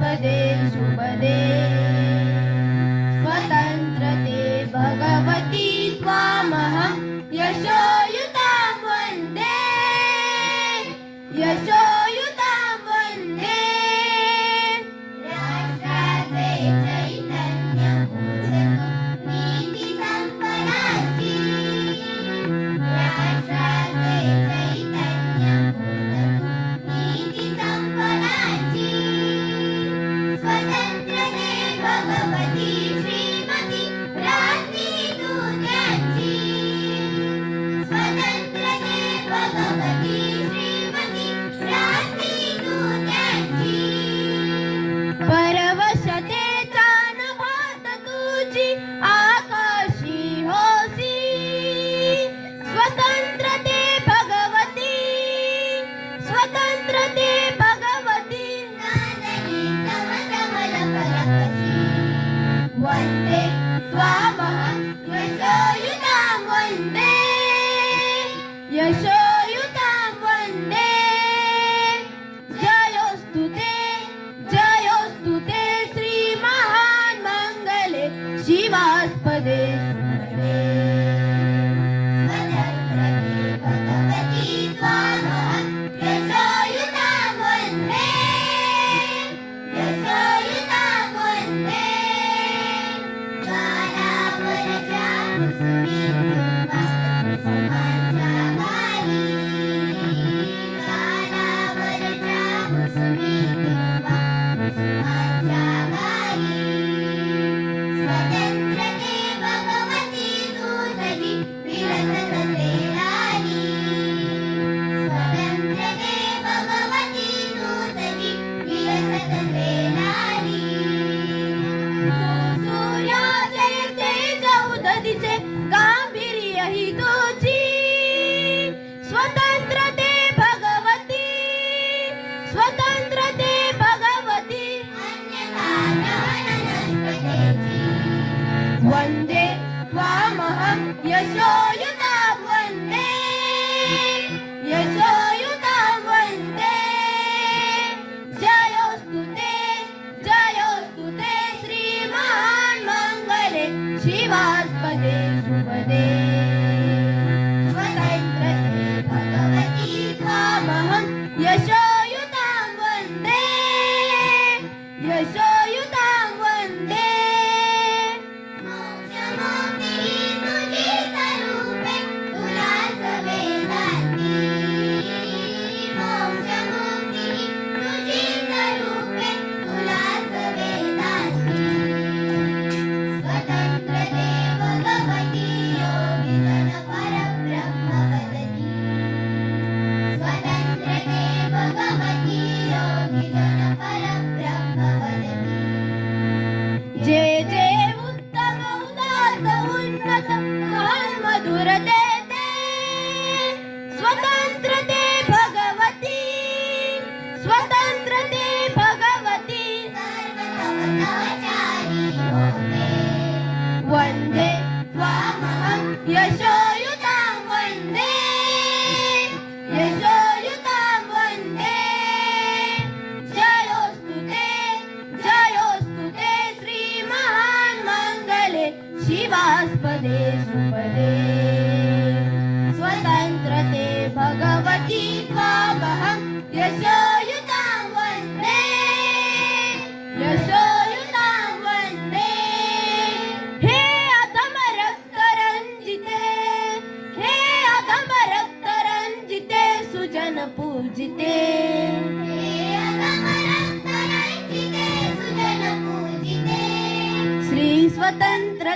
padeen subadeen Shiva's Padesh Padesh ते सुपदे। स्वतंत्र ते भगवती त्वामहं यशोयुतां वन्दे यशोयुतां वन्दे हे अधमरक्तरञ्जिते हे अधमरक्तरञ्जिते सुजनपूजिते स्वतंत्र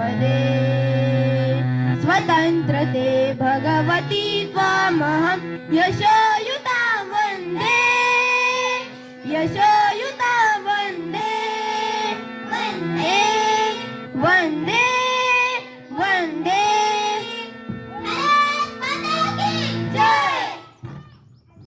शुभदे स्वतन्त्रते भगवती त्वामहं यशोयुता वंदे। यशो